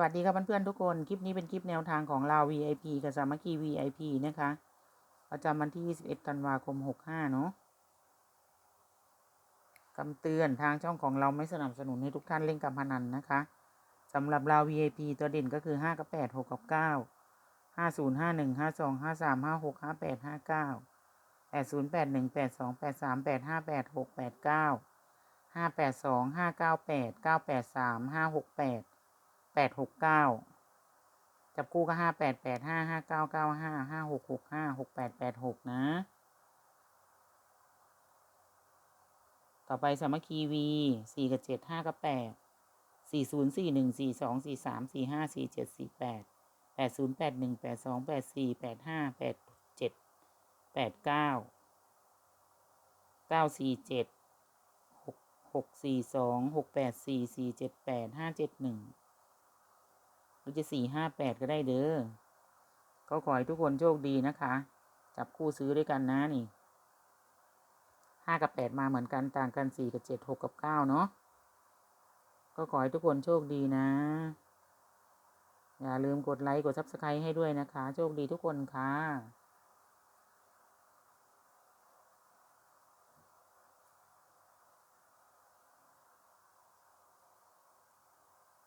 วัสดีครับเพื่อนๆทุกคน คลิปนี้เป็นคลิปแนวทางของเรา VIP กับสามัคคี VIP นะคะ ประจำวันที่ 21 ธันวาคม 65 เนาะคำเตือนทางช่องของเราไม่สนับสนุนให้ทุกท่านเล่นการพนันนะคะสำหรับเรา VIP ตัวเด่นก็คือ 5 กับ 8 6 กับ 9 50 51 52 53 56 58 59 80 81 82 83 85 86 89 582 598 983 568 แปดหกเก้าจับคู่ก็ห้าแปดแปดห้าห้าเก้าเก้าห้าห้าหกหกห้าหกแปดแปดหกนะ ต่อไปสามัคคีวีสี่กับเจ็ดห้ากับแปดสี่ศูนย์สี่หนึ่งสี่สองสี่สามสี่ห้าสี่เจ็ดสี่แปดแปดศูนย์แปดหนึ่งแปดสองแปดสี่แปดห้าแปดเจ็ดแปดเก้าเก้าสี่เจ็ดหกหกสี่สองหกแปดสี่สี่เจ็ดแปดห้าเจ็ดหนึ่ง รือจะสี่ห้าแปดก็ได้เด้อก็ขอให้ทุกคนโชคดีนะคะ จับคู่ซื้อด้วยกันนะนี่ห้ากับแปดมาเหมือนกันต่างกันสี่กับเจ็ดหกกับเก้าเนาะก็ขอให้ทุกคนโชคดีนะ อย่าลืมกดไลค์กดซับสไครต์ให้ด้วยนะคะ โชคดีทุกคนค่ะ